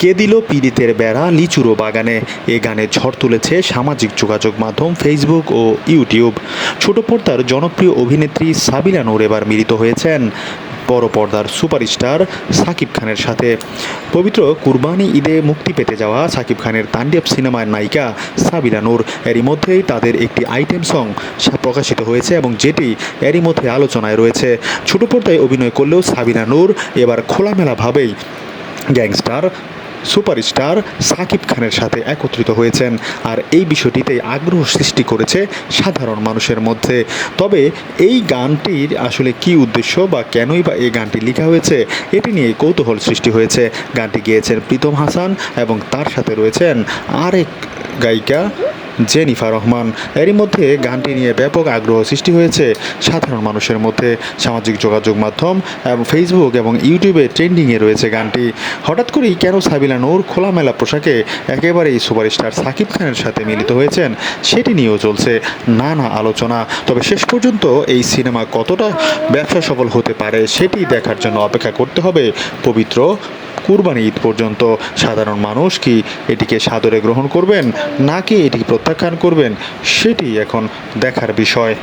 কে দিল পীড়িতের বেড়া লিচুরো বাগানে? এ গানে ঝড় তুলেছে সামাজিক যোগাযোগ মাধ্যম ফেসবুক ও ইউটিউব ছোট পর্দার জনপ্রিয় অভিনেত্রী সাবিলা নূর এবার মিলিত হয়েছেন। বড় পর্দার সুপারস্টার সাকিব খানের সাথে। পবিত্র কুরবানি ঈদে মুক্তি পেতে যাওয়া সাকিব খানের তাণ্ডব সিনেমার নায়িকা সাবিলা নূর। এরই মধ্যেই তাদের একটি আইটেম সং প্রকাশিত হয়েছে এবং যেটি এরই মধ্যে আলোচনায় রয়েছে। ছোট পর্দায় অভিনয় করলেও সাবিনা নূর এবার খোলামেলাভাবেই গ্যাংস্টার সুপারস্টার সাকিব খানের সাথে একত্রিত হয়েছেন। আর এই বিষয়টিতে আগ্রহ সৃষ্টি করেছে সাধারণ মানুষের মধ্যে। তবে এই গানটির আসলে কি উদ্দেশ্য বা কেনই বা এই গানটি লেখা হয়েছে, এটি নিয়ে কৌতূহল সৃষ্টি হয়েছে। গানটি গেয়েছেন প্রীতম হাসান এবং তার সাথে রয়েছেন আরেক গায়িকা জেনিফা রহমান। এরই মধ্যে গানটি নিয়ে ব্যাপক আগ্রহ সৃষ্টি হয়েছে সাধারণ মানুষের মধ্যে। সামাজিক যোগাযোগ মাধ্যম এবং ফেসবুক এবং ইউটিউবে ট্রেন্ডিংয়ে রয়েছে গানটি। হঠাৎ করেই কেন সাবিলা নূর খোলামেলা পোশাকে একেবারেই সুপারস্টার সাকিব খানের সাথে মিলিত হয়েছেন সেটি নিয়েও চলছে নানা আলোচনা। তবে শেষ পর্যন্ত এই সিনেমা কতটা ব্যবসা সফল হতে পারে সেটি দেখার জন্য অপেক্ষা করতে হবে পবিত্র কুরবানি ঈদ পর্যন্ত। সাধারণ মানুষ কি এটিকে সাদরে গ্রহণ করবেন নাকি এটি প্রত্যাখ্যান করবেন, সেটি এখন দেখার বিষয়।